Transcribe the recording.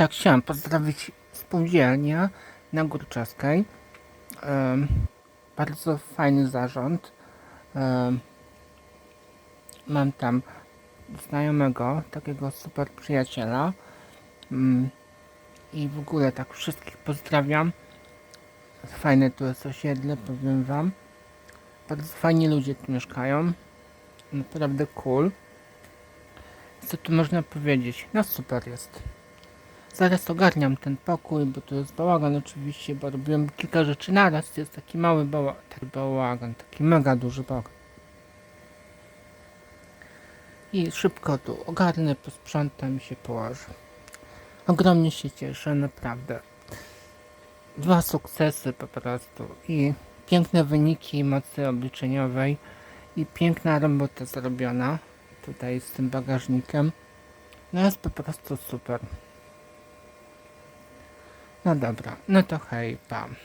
tak, chciałam pozdrowić spółdzielnię na Górczewskiej. Em, bardzo fajny zarząd. Em, mam tam znajomego, takiego super przyjaciela. Mm, I w ogóle tak wszystkich pozdrawiam. Fajne tu jest osiedle, powiem wam. Bardzo fajni ludzie tu mieszkają. Naprawdę cool. Co tu można powiedzieć? No super jest. Zaraz ogarniam ten pokój, bo to jest bałagan oczywiście, bo robiłem kilka rzeczy naraz. Jest taki mały bała taki bałagan, taki mega duży bałagan. I szybko tu ogarnę, posprzątam i się położę. Ogromnie się cieszę, naprawdę. Dwa sukcesy po prostu i piękne wyniki mocy obliczeniowej i piękna robota zrobiona tutaj z tym bagażnikiem. No jest po prostu super. No dobra, no to hej, pam.